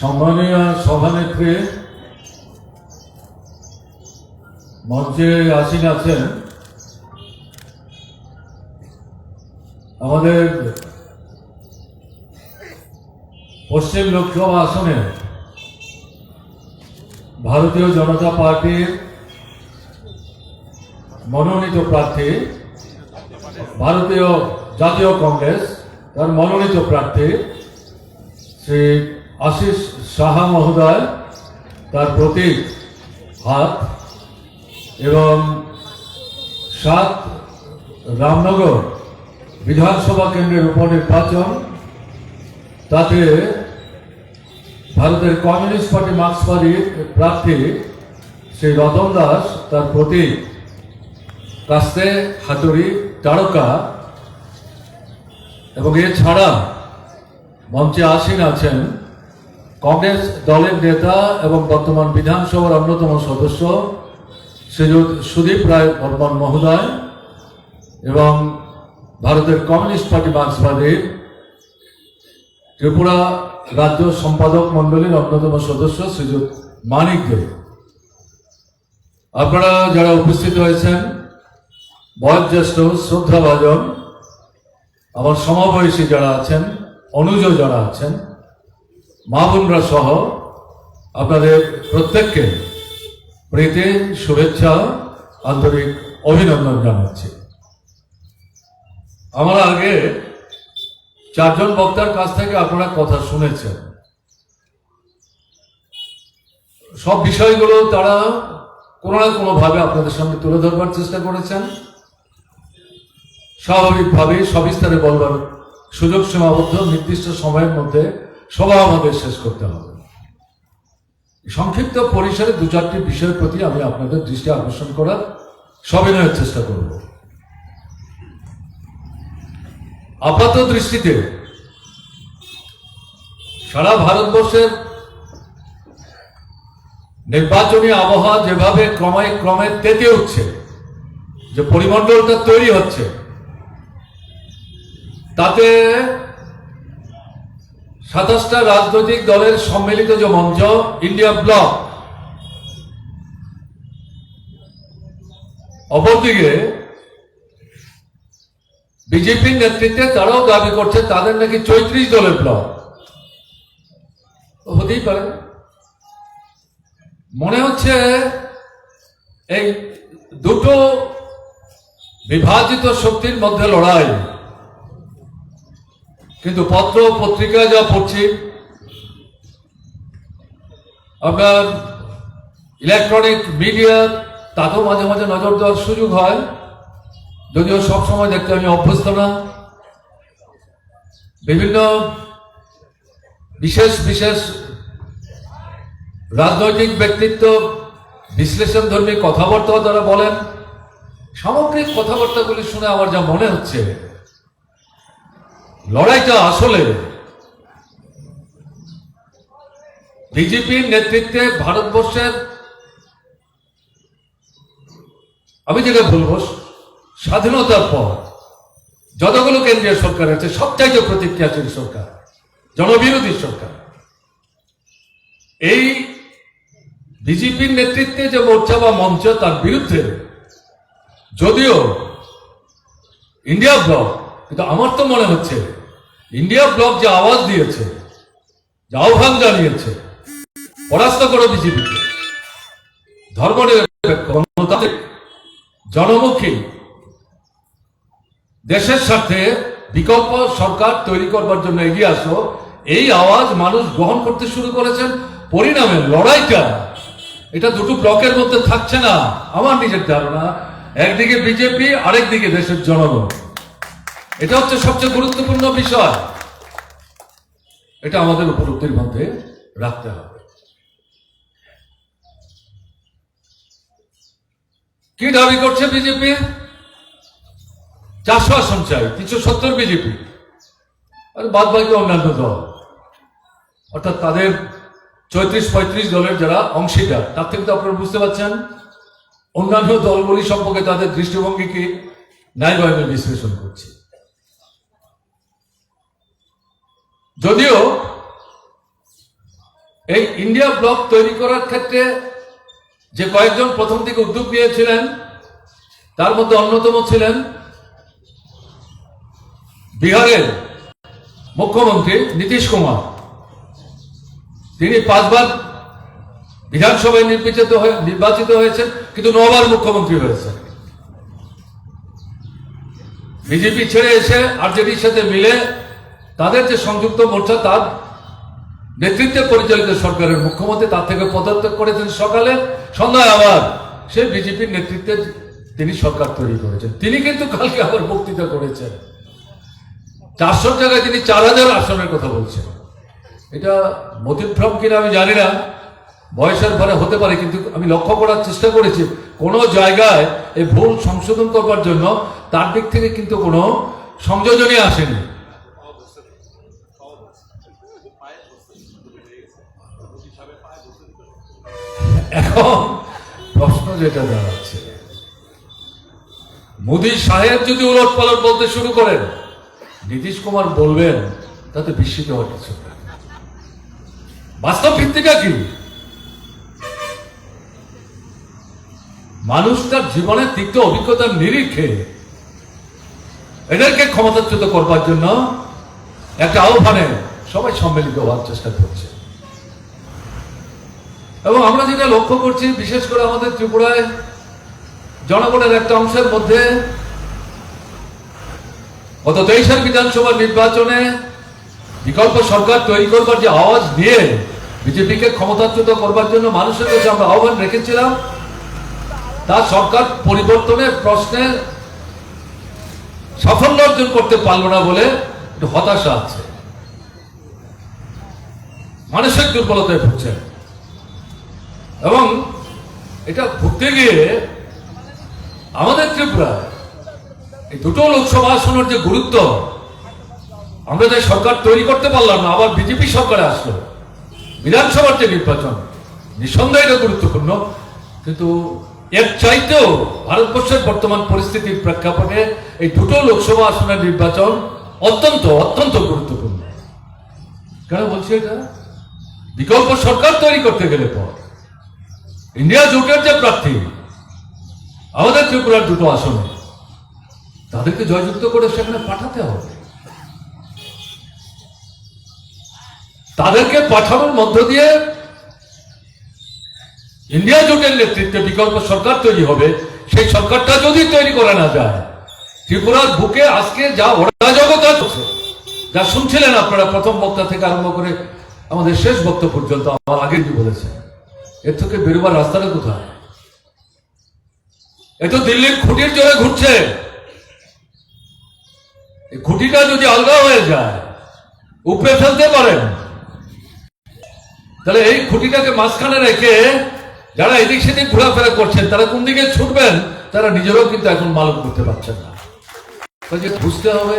সম্মানীয় সভানেত্রী, মঞ্চে আসীন আছেন। আমাদের পশ্চিম লোকসভা আসনে ভারতীয় জনতা পার্টির মনোনীত প্রার্থী, ভারতীয় জাতীয় কংগ্রেস, তার মনোনীত প্রার্থী শ্রী আশিস সাহা মহোদয়, তার প্রতীক হাত, এবং সাত রামনগর বিধানসভা কেন্দ্রের উপনির্বাচন, তাতে ভারতের কমিউনিস্ট পার্টি মার্ক্সবাদীর প্রার্থী শ্রী রতন দাস, তার প্রতীক কাস্তে হাতুড়ি তারকা, এবং এছাড়া মঞ্চে আসীন আছেন কংগ্রেস দলের নেতা এবং বর্তমান বিধানসভার অন্যতম সদস্য শ্রীযুত সুদীপ রায় বর্মন মহোদয় এবং ভারতের কমিউনিস্ট পার্টি মার্ক্সবাদীর ত্রিপুরা রাজ্য সম্পাদক মণ্ডলীর অন্যতম সদস্য শ্রীযুত মানিক দে। আপনারা যারা উপস্থিত হয়েছেন, বয়োজ্যেষ্ঠ শ্রদ্ধাভাজন, আমার সমবয়সী যারা আছেন, অনুজ যারা আছেন মা বোনরা সহ আপনাদের প্রত্যেককে প্রীতি, শুভেচ্ছা, আন্তরিক অভিনন্দন জানাচ্ছি। আমার আগে চারজন বক্তার কাছ থেকে আপনারা কথা শুনেছেন। সব বিষয়গুলো তারা কোনো না কোনো ভাবে আপনাদের সামনে তুলে ধরবার চেষ্টা করেছেন। স্বাভাবিকভাবে সবিস্তারে বলবার সুযোগ সীমাবদ্ধ নির্দিষ্ট সময়ের মধ্যে সভা আমাদের শেষ করতে হবে। সংক্ষিপ্ত পরিসরে দু চারটি বিষয়ের প্রতি আমি আপনাদের দৃষ্টি আকর্ষণ করার সবিনয়ের চেষ্টা করব। আপাত দৃষ্টিতে সারা ভারতবর্ষের নির্বাচনী আবহাওয়া যেভাবে ক্রমে ক্রমে তেতে উঠছে, যে পরিমণ্ডলটা তৈরি হচ্ছে, তাতে সাতাশটা রাজনৈতিক দলের সম্মিলিত যে মঞ্চ ইন্ডিয়া ব্লক অপরদিকে, বিজেপির নেতৃত্বে তারাও দাবি করছে তাদের নাকি চৈত্রিশ দলের ব্লক হতেই পারে। মনে হচ্ছে এই দুটো বিভাজিত শক্তির মধ্যে লড়াই। কিন্তু পত্র পত্রিকা যা পড়ছি আপনার ইলেকট্রনিক মিডিয়া তাতেও মাঝে মাঝে নজর দেওয়ার সুযোগ হয়। যদিও সবসময় দেখতে আমি অভ্যস্ত না। বিভিন্ন বিশেষ বিশেষ রাজনৈতিক ব্যক্তিত্ব, বিশ্লেষণ ধর্মী কথাবার্তাও তারা বলেন। সামগ্রিক কথাবার্তাগুলি শুনে আমার যা মনে হচ্ছে লড়াইটা আসলে বিজেপির নেতৃত্বে ভারতবর্ষের আমি যেটা বলব, স্বাধীনতার পর যতগুলো কেন্দ্রীয় সরকার আছে, সবচাইতে প্রতিক্রিয়াশীল সরকার, জনবিরোধী সরকার। এই বিজেপির নেতৃত্বে যে মোর্চা বা মঞ্চ, তার বিরুদ্ধে যদিও ইন্ডিয়া ব্লক কিন্তু আমার তো মনে হচ্ছে ইন্ডিয়া ব্লক যে আওয়াজ দিয়েছে, যে আহ্বান জানিয়েছে পরাস্ত করো ধর্মনিরপেক্ষ গণতান্ত্রিক জনমুখী। দেশের স্বার্থে বিকল্প সরকার তৈরি করবার জন্য এগিয়ে আসো। এই আওয়াজ মানুষ গ্রহণ করতে শুরু করেছেন পরিণামে লড়াইটা। এটা দুটো ব্লকের মধ্যে থাকছে না, আমার নিজের ধারণা। একদিকে বিজেপি আরেকদিকে দেশের জনগণ। এটা হচ্ছে সবচেয়ে গুরুত্বপূর্ণ বিষয়। এটা আমাদের উপলব্ধির মধ্যে রাখতে হবে। কি দাবি করছে বিজেপি? চারশো আসন চাই, তিনশো সত্তর বিজেপি। আর বাদ বাকি অন্যান্য দল। অর্থাৎ তাদের চৌত্রিশ পঁয়ত্রিশ দলের যারা অংশীদার, তার থেকে তো আপনারা বুঝতে পারছেন, অন্যান্য দলগুলি সম্পর্কে তাদের দৃষ্টিভঙ্গিকে ন্যায়ভাবে বিশ্লেষণ করছে। যদিও এই ইন্ডিয়া ব্লক তৈরি করার ক্ষেত্রে যে কয়েকজন প্রথম দিকে উদ্যোগ নিয়েছিলেন, তার মধ্যে অন্যতম ছিলেন বিহারের মুখ্যমন্ত্রী নীতিশ কুমার। তিনি পাঁচবার বিধানসভায় নির্বাচিত হয়ে, নির্বাচিত হয়েছেন, কিন্তু নবার মুখ্যমন্ত্রী হয়েছেন। বিজেপি ছেড়ে এসে আরজেডির সাথে মিলে তাদের যে সংযুক্ত মোর্চা, তার নেতৃত্বে পরিচালিত সরকারের মুখ্যমন্ত্রী, তার থেকে পদত্যাগ করেছেন সকালে। সন্ধ্যায় আবার সে বিজেপির নেতৃত্বে তিনি সরকার তৈরি করেছেন। তিনি কিন্তু কালকে আবার বক্তৃতা করেছেন। চারশোর জায়গায় তিনি চার হাজার আসনের কথা বলছেন। এটা মতিভ্রম কিনা আমি জানি না। বয়সের ভরে হতে পারে, কিন্তু আমি লক্ষ্য করার চেষ্টা করেছি, কোনো জায়গায় এই ভুল সংশোধন করবার জন্য তার দিক থেকে কিন্তু কোনো সংযোজনই আসেনি। এখন প্রশ্ন যেটা দাঁড়াচ্ছে মোদী সাহেব যদি উলট পালট বলতে শুরু করেন, নীতিশ কুমার বলবেন, তাতে বিস্মিত হওয়ার কিছু। বাস্তব ভিত্তিটা কি মানুষ তার জীবনের তিক্ত অভিজ্ঞতার নিরিখে এদেরকে ক্ষমতাচ্যুত করবার জন্য একটা আহ্বানে সবাই সম্মিলিত হওয়ার চেষ্টা করছে এবং আমরা যেটা লক্ষ্য করছি, বিশেষ করে আমাদের ত্রিপুরায় জনগণের একটা অংশের মধ্যে গত তেইশের বিধানসভা নির্বাচনে বিকল্প সরকার তৈরি করবার যে আওয়াজ নিয়ে বিজেপিকে ক্ষমতাচ্যুত করবার জন্য মানুষের কাছে আমরা আহ্বান রেখেছিলাম, তা সরকার পরিবর্তনের প্রশ্নে সাফল্য অর্জন করতে পারল না বলে একটু হতাশা আছে। মানসিক দুর্বলতায় ভুগছে এবং এটা ভুগতে গিয়ে আমাদের ত্রিপুরা, এই দুটো লোকসভা আসনের যে গুরুত্ব, আমরা যে সরকার তৈরি করতে পারলাম না, আবার বিজেপি সরকারে আসলো। বিধানসভার যে নির্বাচন, নিঃসন্দেহে এটা গুরুত্বপূর্ণ। কিন্তু এর চাইতেও ভারতবর্ষের বর্তমান পরিস্থিতির প্রেক্ষাপটে এই দুটো লোকসভা আসনের নির্বাচন অত্যন্ত অত্যন্ত গুরুত্বপূর্ণ। কেন বলছি এটা? বিকল্প সরকার তৈরি করতে গেলে পর। ইন্ডিয়া জোটের যে প্রার্থী, আমাদের ত্রিপুরার দুটো আসনে, তাদেরকে জয়যুক্ত করে সেখানে পাঠাতে হবে। তাদেরকে পাঠানোর মধ্য দিয়ে ইন্ডিয়া জোটের নেতৃত্বে বিকল্প সরকার তৈরি হবে। সেই সরকারটা যদি তৈরি করা না যায়, ত্রিপুরার বুকে আজকে যা অরাজকতা চলছে, যা শুনছিলেন আপনারা প্রথম বক্তা থেকে আরম্ভ করে আমাদের শেষ বক্তা পর্যন্ত, আমার আগে কি বলেছে এর থেকে বেরোবার রাস্তাটা কোথায়? এ তো দিল্লির খুঁটির জোরে ঘুরছে। এই খুঁটিটা যদি আলগা হয়ে যায়, উপরে ফেলতে পারেন। তাহলে এই খুঁটিটাকে মাঝখানে রেখে যারা এদিক সেদিক ঘোরাফেরা করছেন, তারা কোন দিকে ছুটবেন, তারা নিজেরাও কিন্তু এখন মালুম করতে পারছেন না। কাজে বুঝতে হবে,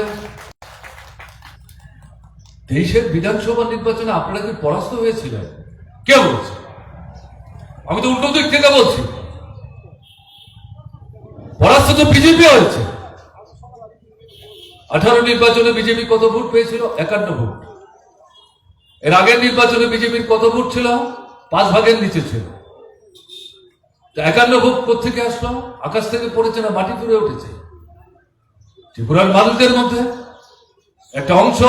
দেশের বিধানসভা নির্বাচনে আপনারা কি পরাস্ত হয়েছিলেন? কে বলছে? আমি তো উল্টো দিক থেকে বলছি। পরাস্ত তো বিজেপি হয়েছে। আঠারো নির্বাচনে বিজেপি কত ভোট পেয়েছিল? একান্ন ভোট। এর আগের নির্বাচনে বিজেপির কত ভোট ছিল? পাঁচ ভাগের নিচে ছিল। একান্ন ভোট থেকে আসলো? আকাশ থেকে পড়েছে না মাটি তুলে উঠেছে? ত্রিপুরার মানুষদের মধ্যে একটা অংশ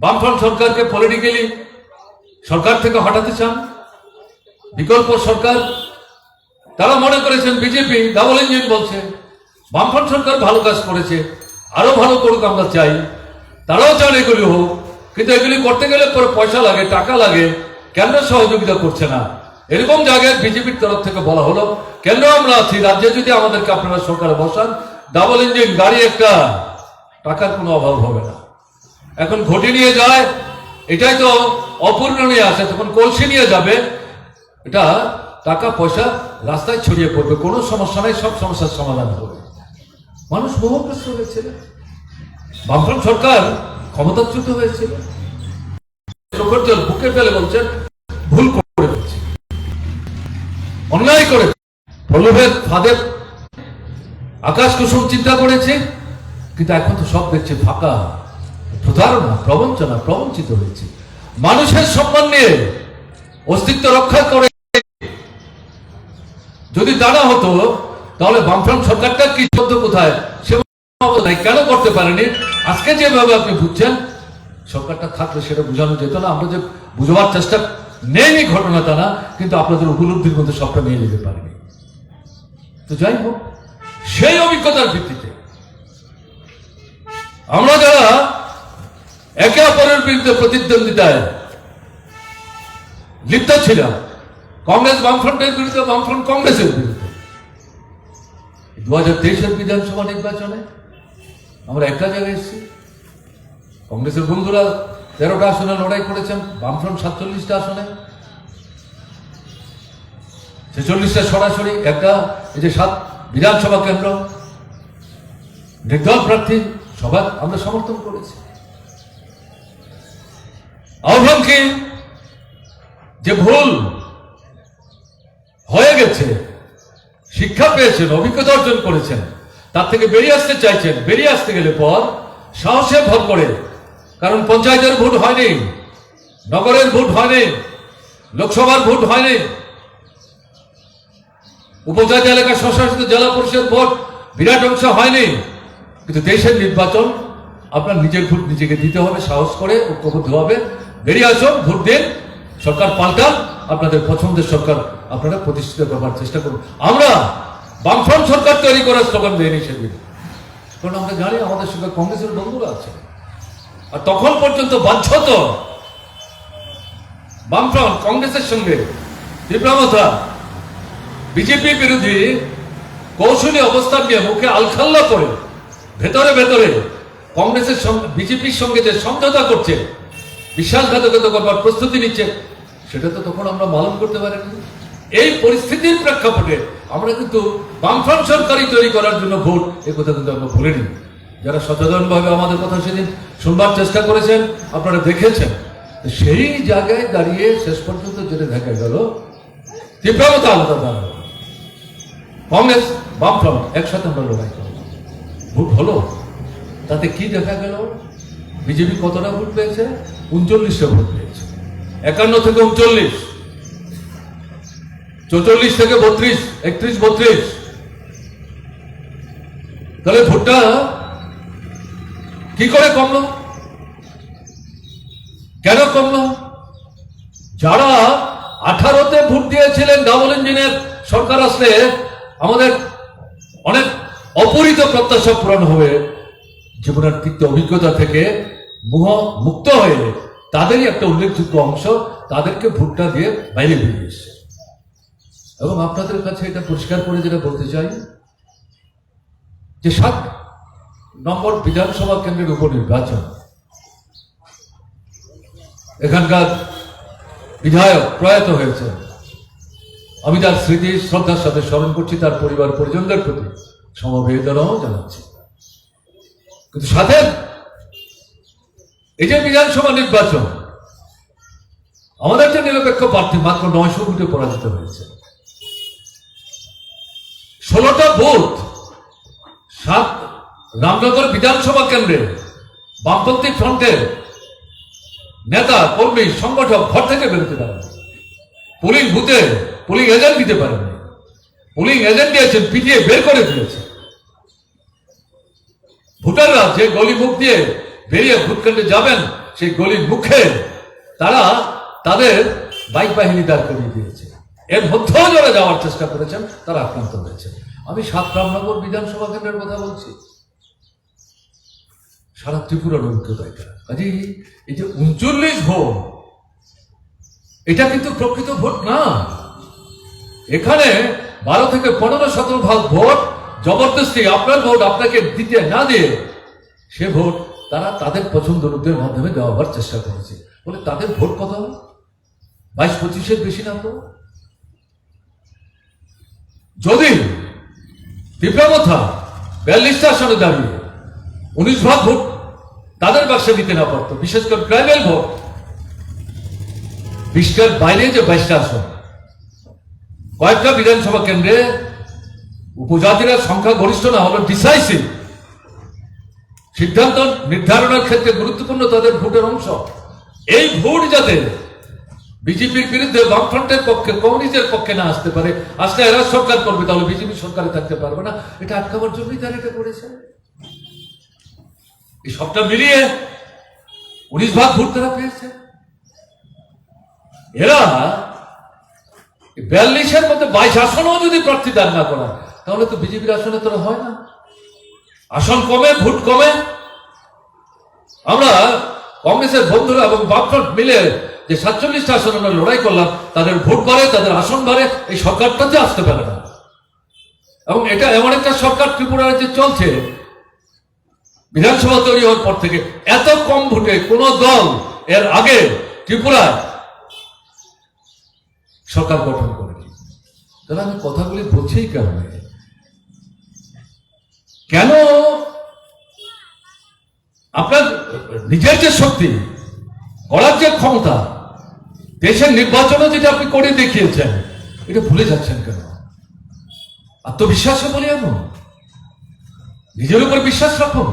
বামফ্রন্ট সরকারকে পলিটিক্যালি সরকার থেকে হটাতে চান। বিকল্প সরকার, তারা মনে করেছেন বিজেপি ডাবল ইঞ্জিন বলছে, বামফ্রন্ট সরকার ভালো কাজ করেছে, আরও ভালো করুক আমরা চাই, তারাও চান এগুলি হোক, কিন্তু এগুলি করতে গেলে পরে পয়সা লাগে, টাকা লাগে কেন্দ্র সহযোগিতা করছে না? এরকম জায়গায় বিজেপির তরফ থেকে বলা হলো কেন্দ্র আমরা আছি? রাজ্যে যদি আমাদেরকে আপনারা সরকারে বসান ডাবল ইঞ্জিন গাড়ি একটা, টাকার কোনো অভাব হবে না। এখন ঘটি নিয়ে যায়, এটাই তো অপূর্ণ নিয়ে আসে তখন কলসি নিয়ে যাবে এটা টাকা পয়সা রাস্তায় ছড়িয়ে পড়বে, কোনো সমস্যা নাই, সব সমস্যার সমাধান হবে। মানুষ মোহগ্রস্ত হয়েছিল বামফ্রন্ট সরকার ক্ষমতাচ্যুত হয়েছিল। চোখের বুকে ফেলে বলছেন, ভুল করে অন্যায় করে প্রলোভের ফাঁদে আকাশ কুসুম চিন্তা করেছে, কিন্তু এখন তো সব দেখছে ফাঁকা। প্রতারণা প্রবঞ্চনা, প্রবঞ্চিত হয়েছে। মানুষের সম্মান নিয়ে অস্তিত্ব রক্ষা করে যদি তা না হতো, তাহলে বামফ্রন্ট সরকারটা কি চলতো কোথায়? সে নাই কেন করতে পারেনি? আজকে যেভাবে আপনি বুঝছেন সরকারটা থাকলে সেটা বোঝানো যেত না। আমরা যে বুঝবার চেষ্টা নেয়নি ঘটনা তা না, কিন্তু আপনাদের উপলব্ধির মধ্যে সবটা নিয়ে যেতে পারেনি। তো যাই হোক, সেই অভিজ্ঞতার ভিত্তিতে আমরা যারা একে অপরের বিরুদ্ধে প্রতিদ্বন্দ্বিতায় লিপ্ত ছিলাম কংগ্রেস বামফ্রন্টের বিরুদ্ধে, বামফ্রন্ট কংগ্রেসের বিরুদ্ধে। দু হাজার তেইশের বিধানসভা নির্বাচনে আমরা একটা জায়গায় এসেছি। কংগ্রেসের বন্ধুরা তেরোটা আসনে লড়াই করেছেন, বামফ্রন্ট সাতচল্লিশটা আসনে। ছেচল্লিশটা সরাসরি একটা, এই যে সাত বিধানসভা কেন্দ্র, নির্দল প্রার্থী সবার আমরা সমর্থন করেছি। আহ্বান কি? যে ভুল হয়ে গেছে। শিক্ষা পেয়েছেন, অভিজ্ঞতা অর্জন করেছেন। তার থেকে বেরিয়ে আসতে চাইছেন। বেরিয়ে আসতে গেলে পর সাহসে ভর করে। কারণ পঞ্চায়েতের ভোট হয়নি, নগরের ভোট হয়নি, লোকসভার ভোট হয়নি। উপজাতি এলাকা স্বশাসিত জেলা পরিষদ ভোট বিরাট অংশ হয়নি। কিন্তু দেশের নির্বাচন, আপনার নিজের ভোট নিজেকে দিতে হবে, সাহস করে, ঐক্যবদ্ধ হবে। বেরিয়ে আসুন, ভোট দিন, সরকার পাল্টান। আপনাদের পছন্দের সরকার আপনারা প্রতিষ্ঠিত করবার চেষ্টা করুন। আমরা বামফ্রন্ট সরকার তৈরি করার স্লোগান দেয়নি সেদিন কারণ আমরা জানি আমাদের সঙ্গে কংগ্রেসের বন্ধুরা আছে। আর তখন পর্যন্ত বাধ্যত বামফ্রন্ট কংগ্রেসের সঙ্গে তীব্রমতা বিজেপি বিরোধী কৌশলী অবস্থান নিয়ে মুখে আলখাল্লা করে ভেতরে ভেতরে কংগ্রেসের সঙ্গে, বিজেপির সঙ্গে যে সমঝোতা করছে, বিশ্বাসঘাতকতা করবার প্রস্তুতি নিচ্ছে সেটা তো তখন আমরা পালন করতে পারিনি। এই পরিস্থিতির প্রেক্ষাপটে আমরা কিন্তু বামফ্রন্ট সরকারই তৈরি করার জন্য ভোট এই কথা কিন্তু আমরা ভুলিনি। যারা সচেতনভাবে আমাদের কথা সেদিন শুনবার চেষ্টা করেছেন, আপনারা দেখেছেন। সেই জায়গায় দাঁড়িয়ে শেষ পর্যন্ত যেটা দেখা গেল, তীব্রতা আলাদা দাঁড়াল। কংগ্রেস বামফ্রন্ট একসাথে আমরা লড়াই করলাম। ভোট হলো। তাতে কি দেখা গেল? বিজেপি কতটা ভোট পেয়েছে? উনচল্লিশটা ভোট পেয়েছে। একান্ন থেকে উনচল্লিশ। চৌচল্লিশ থেকে বত্রিশ, একত্রিশ, বত্রিশ। তাহলে ভোটটা কি করে কমলো? কেন কমলো? যারা আঠারোতে ভোট দিয়েছিলেন ডাবল ইঞ্জিনের সরকার আসলে আমাদের অনেক অপরিত প্রত্যাশা পূরণ হবে। জীবনের তিক্ত অভিজ্ঞতা থেকে মুহ মুক্ত হয়ে তাদেরই একটা উল্লেখযোগ্য অংশ তাদেরকে ভোটটা দিয়ে বাইরে বেরিয়ে এসছে। এবং আপনাদের কাছে এটা পরিষ্কার করে যেটা বলতে চাই, যে সাত নম্বর বিধানসভা কেন্দ্রের উপনির্বাচন, এখানকার বিধায়ক প্রয়াত হয়েছে আমি তার স্মৃতি, শ্রদ্ধার সাথে স্মরণ করছি, তার পরিবার পরিজনদের প্রতি সমবেদনাও জানাচ্ছি। কিন্তু সাথে এই যে বিধানসভা নির্বাচন, আমাদের যে নিরপেক্ষ প্রার্থী মাত্র নয়শো ভোটে পরাজিত হয়েছে। ষোলোটা বুথ সাত রামনগর বিধানসভা কেন্দ্রে বামপন্থী ফ্রন্টের নেতা, কর্মী, সংগঠক ঘর থেকে বেরোতে পারেন পুলিং বুথে পুলিং এজেন্ট দিতে পারেন পুলিং এজেন্ট দিয়েছেন, পিটিয়ে বের করে দিয়েছে ভোটাররা যে গলি মুখ দিয়ে বেরিয়ে কেন্দ্রে যাবেন, সেই গলির মুখে তারা তাদের বাইক বাহিনী দাঁড় করিয়ে দিয়েছে। এর মধ্যেও যারা যাওয়ার চেষ্টা করেছেন, তারা আক্রান্ত হয়েছে। আমি সাত রামনগর বিধানসভা কেন্দ্রের কথা বলছি। সারা ত্রিপুরার অভিজ্ঞতা এটা। কাজে এই যে উনচল্লিশ ভোট, এটা কিন্তু প্রকৃত ভোট না। এখানে বারো থেকে পনেরো শতক ভাগ ভোট জবরদস্তি, আপনার ভোট আপনাকে দিতে না দিয়ে সে ভোট তারা তাদের পছন্দ লোকদের মাধ্যমে দেওয়ার চেষ্টা করেছে। বলে তাদের ভোট কত বাইশ পঁচিশের বেশি না তো? যদি তীব্রমথা বিয়াল্লিশটা আসনে দাঁড়িয়ে উনিশ ভাগ ভোট তাদের বাক্সে দিতে না পারতো, বিশেষ করে ট্রাইবেল ভোট বিশটার বাইরে যে বাইশটা আসন, কয়েকটা বিধানসভা কেন্দ্রে উপজাতিরা সংখ্যা গরিষ্ঠ না হলো ডিসাইসিভ সিদ্ধান্ত নির্ধারণের ক্ষেত্রে গুরুত্বপূর্ণ তাদের ভোটের অংশ। এই ভোট যাতে বিজেপির বিরুদ্ধে বামফ্রন্টের পক্ষে কমিউনিস্টের পক্ষে না আসতে পারে, আসলে এরা সরকার করবে, তাহলে বিজেপি সরকারে থাকতে পারবে না। এটা আটকাবার জন্যই তারা এটা করেছে। এই সবটা মিলিয়ে উনিশ ভাগ ভোট তারা পেয়েছে। এরা বিয়াল্লিশের মধ্যে বাইশ আসনও যদি প্রার্থী দান না করা তাহলে তো বিজেপির আসনে তোরা হয় না। আসন কমে, ভোট কমে। আমরা কংগ্রেসের বন্ধুরা এবং বামফ্রন্ট মিলে যে সাতচল্লিশটা আসন আমরা লড়াই করলাম, তাদের ভোট বাড়ে, তাদের আসন বাড়ে, এই সরকারটাতে আসতে পারে না। এবং এটা এমন একটা সরকার ত্রিপুরার যে চলছে, বিধানসভা তৈরি হওয়ার পর থেকে এত কম ভোটে কোন দল এর আগে ত্রিপুরায় সরকার গঠন করেনি। তাহলে আমি কথাগুলি বলছি কেন কেন? আপনার নিজের যে শক্তি, করার যে ক্ষমতা, দেশের নির্বাচনে যেটা আপনি করে দেখিয়েছেন, এটা ভুলে যাচ্ছেন কেন? আত্মবিশ্বাসে বলি এমন। নিজের উপর বিশ্বাস রাখুন।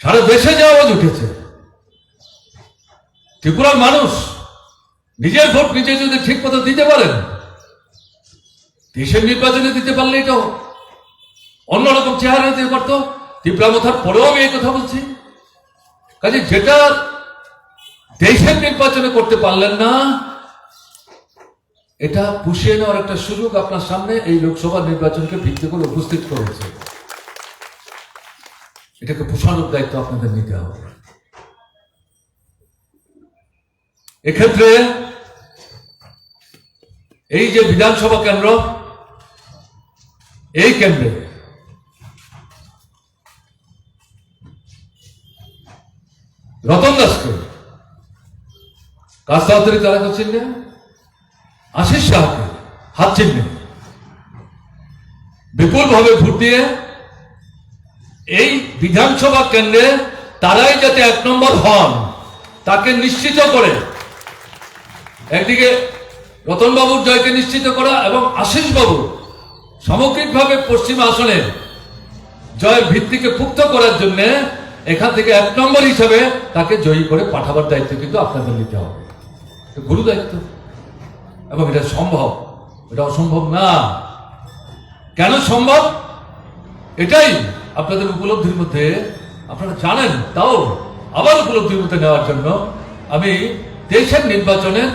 সারা দেশে যে আওয়াজ উঠেছে, ত্রিপুরার মানুষ নিজের ভোট নিজে যদি ঠিক মতো দিতে পারেন, দেশের নির্বাচনে দিতে পারলে এটাও অন্যরকম চেহারা দিতে পারতো ত্রিপুরা মথার পরেও আমি এই কথা বলছি। কাজে যেটা দেশের নির্বাচনে করতে পারলেন না, এটা পুষিয়ে নেওয়ার একটা সুযোগ আপনার সামনে এই লোকসভা নির্বাচনকে ভিত্তি করে উপস্থিত করেছে। এটাকে পোষানোর দায়িত্ব আপনাদের নিতে হবে। এক্ষেত্রে এই যে বিধানসভা কেন্দ্র, এই কেন্দ্রে রতন দাসকে কাজ তাড়াতাড়ি তারা করছেন না আশিস শাহকে হাত চিহ্নে। বিপুল ভাবে ভোট দিয়ে এই বিধানসভা কেন্দ্রে তারাই যাতে এক নম্বর হন, তাকে নিশ্চিত করে, একদিকে রতনবাবুর জয়কে নিশ্চিত করা এবং আশিস বাবু সামগ্রিকভাবে পশ্চিম আসনে জয়ের ভিত্তিকে পুক্ত করার জন্য এখান থেকে এক নম্বর হিসাবে তাকে জয়ী করে পাঠাবার দায়িত্ব কিন্তু আপনাদের নিতে হবে। গুরু দায়িত্ব। এবং এটা সম্ভব। এটা অসম্ভব না। কেন সম্ভব? এটাই আপনাদের উপলব্ধির মধ্যে, আপনারা জানেন, তাও আবার উপলব্ধির মধ্যে নেওয়ার জন্য আমি দেশের নির্বাচনের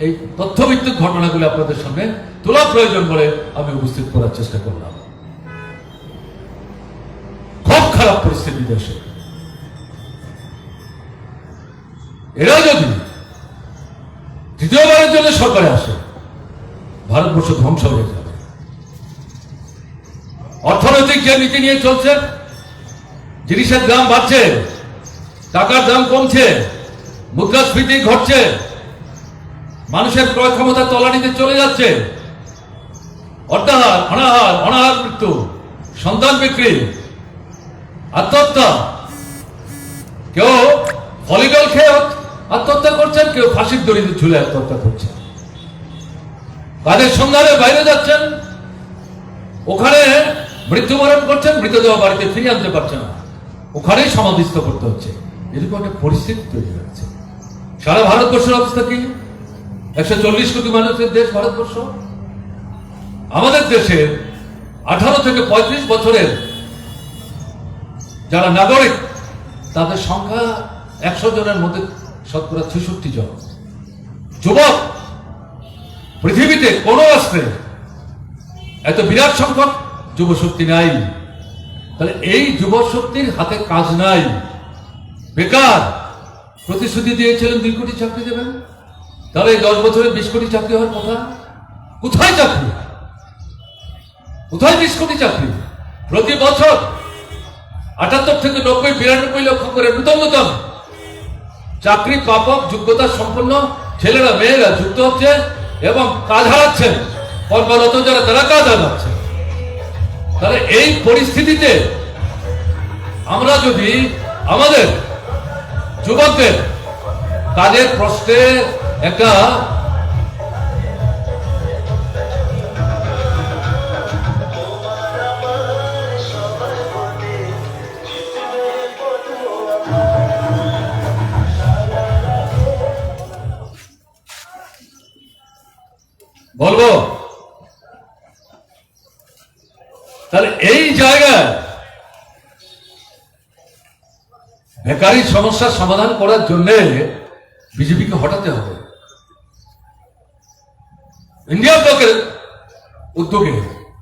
এই তথ্যভিত্তিক ঘটনাগুলো আপনাদের সামনে তোলা প্রয়োজন বলে আমি উপস্থিত করার চেষ্টা করলাম। খুব খারাপ পরিস্থিতি দেশে। এরা যদি দ্বিতীয়বারের জন্য সরকারে আসে, ভারতবর্ষ ধ্বংস হয়ে যাবে। অর্থনৈতিক যে নীতি নিয়ে চলছে জিনিসের দাম বাড়ছে, টাকার দাম কমছে, মুদ্রাস্ফীতি ঘটছে, মানুষের ক্রয় ক্ষমতা তলানিতে চলে যাচ্ছে, অর্ধাহার, অনাহার অনাহার মৃত্যু, সন্তান বিক্রি, আত্মহত্যা, কেউ ভলিবল খেয়ে ফাঁসির দড়িতে ঝুলে আত্মহত্যা করছেন কাজের সন্ধানে বাইরে যাচ্ছেন? ওখানে মৃত্যুবরণ করছেন, মৃতদেহ বাড়িতে ফিরিয়ে আনতে পারছে না। ওখানেই সমাধিস্থ করতে হচ্ছে। এরকম একটা পরিস্থিতি তৈরি হয়েছে। সারা ভারতবর্ষের অবস্থা কি? একশো চল্লিশ কোটি মানুষের দেশ ভারতবর্ষ। আমাদের দেশে আঠারো থেকে পঁয়ত্রিশ বছরের যারা নাগরিক, তাদের সংখ্যা একশো জনের মধ্যে শতকরা ছেষট্টি জন। যুবক, পৃথিবীতে কোন রাষ্ট্রে এত বিরাট সংখ্যক যুব শক্তি নাই। তাহলে এই যুব শক্তির হাতে কাজ নাই। বেকার প্রতিশ্রুতি দিয়েছিলেন দুই কোটি চাকরি দেবেন। তাহলে এই দশ বছরে বিশ কোটি চাকরি হওয়ার কথা? কোথায় চাকরি? কোথায় বিশ কোটি চাকরি? প্রতি বছর আটাত্তর থেকে নব্বই, বিরানব্বই লক্ষ করে নূতন নূতন চাকরি প্রাপক যোগ্যতা সম্পন্ন ছেলেরা, মেয়েরা যুক্ত হচ্ছে এবং কাজ কর্মরত যারা, তারা কাজ হারাচ্ছে তাহলে এই পরিস্থিতিতে আমরা যদি আমাদের যুবকদের কাজের প্রশ্নে একটা বলব? তাহলে এই জায়গায় বেকারি সমস্যা সমাধান করার জন্য বিজেপিকে হটাতে হবে। ইন্ডিয়া ব্লকের উদ্যোগে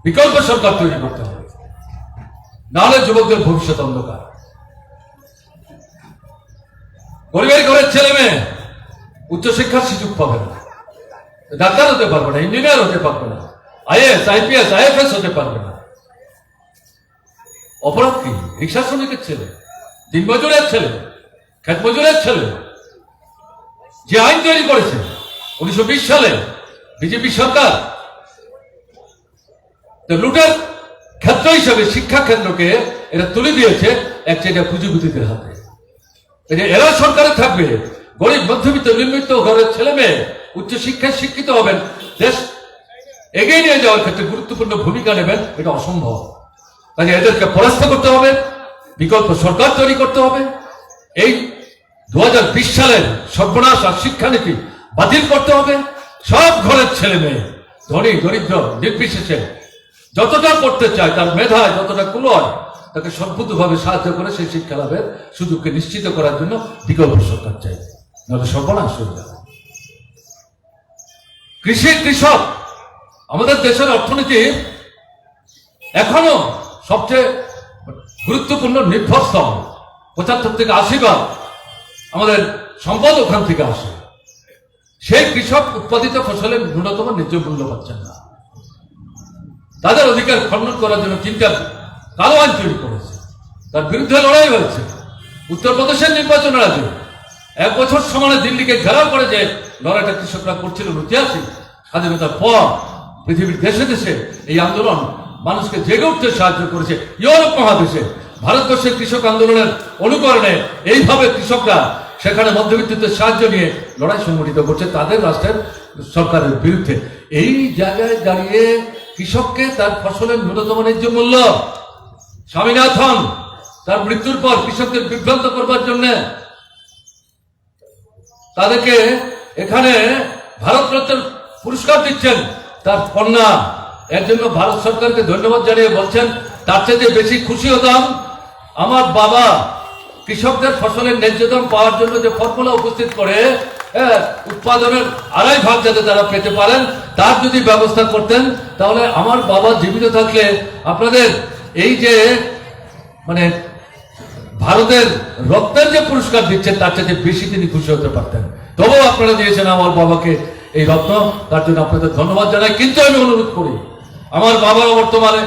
বিকল্প সরকার তৈরি করতে হবে। নাহলে যুবকদের ভবিষ্যৎ অন্ধকার। পরিবার ঘরের ছেলে মেয়ে উচ্চশিক্ষার সুযোগ পাবে না। ডাক্তার হতে পারবে না ইঞ্জিনিয়ার হতে পারবে না আইএস আইপিএস, আইএফএস হতে পারবে না। অপরাধ কি? রিক্সা শ্রমিকের ছেলে দিনমজুরের ছেলে খেত মজুরের ছেলে। যে আইন তৈরি করেছে, উনিশশো সালে, বিজেপি সরকার লুটের ক্ষেত্র হিসাবে শিক্ষা কেন্দ্রকে এরা তুলে দিয়েছে এক জায়গায় পুঁজিপতিদের হাতে। এরা সরকারে থাকবে, গরিব, মধ্যবিত্ত নির্মিত ঘরের ছেলে মেয়ে উচ্চশিক্ষায় শিক্ষিত হবেন। দেশ এগিয়ে নিয়ে যাওয়ার ক্ষেত্রে গুরুত্বপূর্ণ ভূমিকা নেবেন। এটা অসম্ভব। কাজে এদেরকে পরাস্ত করতে হবে, বিকল্প সরকার তৈরি করতে হবে। এই দুই হাজার বিশ সালের সর্বনাশ আর শিক্ষানীতি বাতিল করতে হবে। সব ঘরের ছেলে মেয়ে, ধনী, দরিদ্র, নির্বিশেষে যতটা করতে চায়, তার মেধায় যতটা কুলয়, তাকে সম্পূর্ণভাবে সাহায্য করে সেই শিক্ষা লাভের সুযোগকে নিশ্চিত করার জন্য বিকল্প সরকার চাই। নাহলে সর্বনাশ হয়ে যাবে। কৃষি কৃষক, আমাদের দেশের অর্থনীতি এখনও সবচেয়ে গুরুত্বপূর্ণ নির্ভরস্থল পঁচাত্তর থেকে আশি ভাগ আমাদের সম্পদ ওখান থেকে আসে। সেই কৃষক উৎপাদিত ফসলের ন্যূনতম ন্যায্য মূল্য পাচ্ছেন না। তাদের অধিকার খণ্ডন করার জন্য তিনটা কালো আইন তৈরি করেছে। তার বিরুদ্ধে লড়াই হয়েছে। উত্তরপ্রদেশের নির্বাচনের আগে এক বছর সমানে দিল্লিকে ঘেরাও করে যে লড়াইটা কৃষকরা করছিল ঐতিহাসিক স্বাধীনতার পর পৃথিবীর দেশে দেশে এই আন্দোলন মানুষকে জেগে উঠতে সাহায্য করেছে ইউরোপ মহাদেশে। ভারতবর্ষের কৃষক আন্দোলনের অনুকরণে এইভাবে কৃষকরা সেখানে মধ্যবিত্তদের সাহায্য নিয়ে লড়াই সংগঠিত করছে তাদের রাষ্ট্রের সরকারের বিরুদ্ধে। এই জায়গায় দাঁড়িয়ে কৃষককে তার ফসলের ন্যূনতম ন্যায্য মূল্য, স্বামীনাথন, তার মৃত্যুর পর কৃষকদের বিভ্রান্ত করবার জন্য তাদেরকে এখানে ভারতরত্নের পুরস্কার দিচ্ছেন তার কন্যা। এর জন্য ভারত সরকারকে ধন্যবাদ জানিয়ে বলছেন, তার চেয়ে বেশি খুশি হতাম আমার বাবা কৃষকদের ফসলের ন্যায্য দাম পাওয়ার জন্য যে ফর্মুলা উপস্থিত করে উৎপাদনের আড়াই ভাগ যাতে তারা পেতে পারেন, তার যদি ব্যবস্থা করতেন, তাহলে আমার বাবা জীবিত থাকলে আপনাদের এই যে মানে ভারতের রত্নের যে পুরস্কার দিচ্ছেন, তার চাইতে বেশি তিনি খুশি হতে পারতেন। তবুও আপনারা দিয়েছেন আমার বাবাকে এই রত্ন। তার জন্য আপনাদের ধন্যবাদ জানাই। কিন্তু আমি অনুরোধ করি, আমার বাবা বর্তমানে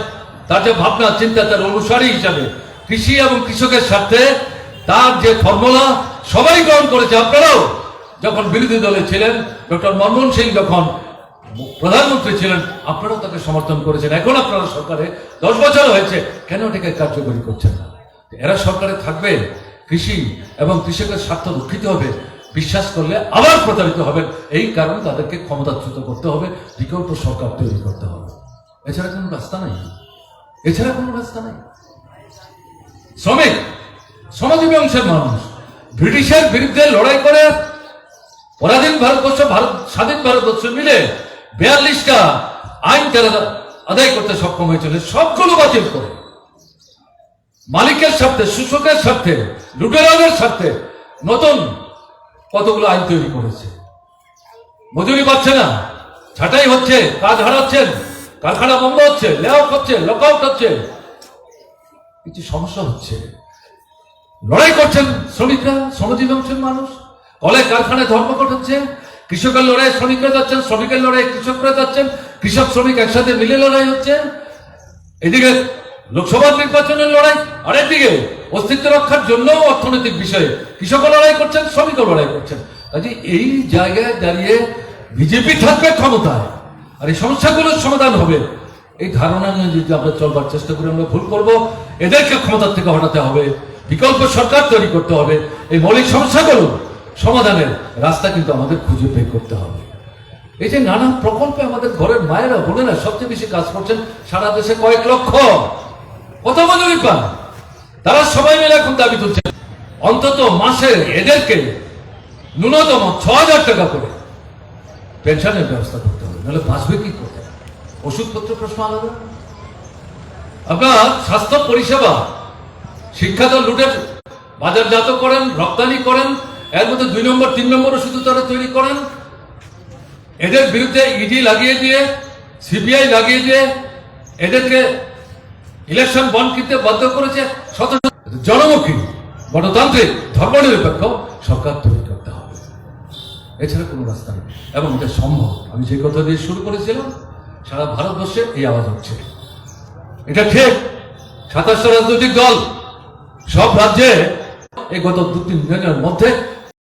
তার যে ভাবনা, চিন্তা, তার অনুসারী হিসাবে কৃষি এবং কৃষকের স্বার্থে তার যে ফর্মুলা সবাই গ্রহণ করেছে। আপনারাও যখন বিরোধী দলে ছিলেন, ডক্টর মনমোহন সিং যখন প্রধানমন্ত্রী ছিলেন, আপনারাও তাকে সমর্থন করেছেন। এখন আপনারা সরকারে দশ বছর হয়েছে, কেন এটাকে কার্যকরী করছেন না? এরা সরকারে থাকবে, কৃষি এবং কৃষকের স্বার্থ রক্ষিত হবে। বিশ্বাস করলে আবার প্রতারিত হবেন। এই কারণে তাদেরকে ক্ষমতাচ্যুত করতে হবে, বিকল্প সরকার তৈরি করতে হবে। এছাড়া কোনো রাস্তা নাই। এছাড়া কোনো রাস্তা নাই। শ্রমিক শ্রমজীবী অংশের মানুষ, ব্রিটিশের বিরুদ্ধে লড়াই করে পরাধীন ভারতবর্ষ, ভারত, স্বাধীন ভারতবর্ষ মিলে বিয়াল্লিশটা আইন তারা আদায় করতে সক্ষম হয়েছিল। সবগুলো বাতিল করে। মালিকের স্বার্থে, শোষকের স্বার্থে, লুটেরাদের স্বার্থে নতুন কতগুলো আইন তৈরি করেছে? মজুরি পাচ্ছে না। ছাটাই হচ্ছে, কাজ হারাচ্ছেন, কারখানা বন্ধ হচ্ছে লেআউট হচ্ছে লকআউট হচ্ছে। কিছু সমস্যা হচ্ছে। লড়াই করছেন শ্রমিকরা, শ্রমজীবী অংশের মানুষ। কলে কারখানায় ধর্মঘট হচ্ছে কৃষকের লড়াই শ্রমিকরা যাচ্ছেন, শ্রমিকের লড়াই কৃষকরা যাচ্ছেন, কৃষক শ্রমিক একসাথে মিলে লড়াই হচ্ছে। এদিকে লোকসভা নির্বাচনের লড়াই আরেকদিকে অস্তিত্ব রক্ষার জন্য অর্থনৈতিক বিষয়ে কৃষকও লড়াই করছেন, শ্রমিকও লড়াই করছেন। কাজে এই জায়গায় দাঁড়িয়ে বিজেপি থাকবে ক্ষমতায়। আর এই সমস্যাগুলোর সমাধান হবে। এই ধারণা নিয়ে যদি আমরা চলবার চেষ্টা করি, আমরা ভুল করব। এদেরকে ক্ষমতার থেকে হটাতে হবে। বিকল্প সরকার তৈরি করতে হবে। এই মৌলিক সমস্যাগুলো সমাধানের রাস্তা কিন্তু আমাদের খুঁজে বের করতে হবে। এই যে নানান প্রকল্পে আমাদের ঘরের মায়েরা, বোনেরা সবচেয়ে বেশি কাজ করছেন সারা দেশে কয়েক লক্ষ। কত মজুরি পান তারা সবাই মিলে এখন দাবি তুলছেন অন্তত মাসে এদেরকে ন্যূনতম ছ হাজার টাকা করে পেনশনের ব্যবস্থা করতে হবে। নাহলে বাঁচবে কি করে ওষুধপত্র প্রশ্ন আলাদা। আপনার স্বাস্থ্য পরিষেবা, শিক্ষা তো লুটের বাজারজাত করেন, রপ্তানি করেন, এর মধ্যে দুই নম্বর, তিন নম্বর শুধু তারা তৈরি করেন। এদের বিরুদ্ধে ইডি লাগিয়ে দিয়ে, সিবিআই লাগিয়ে দিয়ে এদেরকে ইলেকশন বন্ড কিনতে বাধ্য করেছে শত জনমুখী গণতান্ত্রিক ধর্মনিরপেক্ষ সরকার তৈরি করতে হবে। এছাড়া কোনো রাস্তা নেই এবং এটা সম্ভব। আমি যে কথা দিয়ে শুরু করেছিলাম, সারা ভারতবর্ষে এই আওয়াজ হচ্ছে। এটা ঠিক, সাতাশটা রাজনৈতিক দল সব রাজ্যে এই গত দু তিন দিনের মধ্যে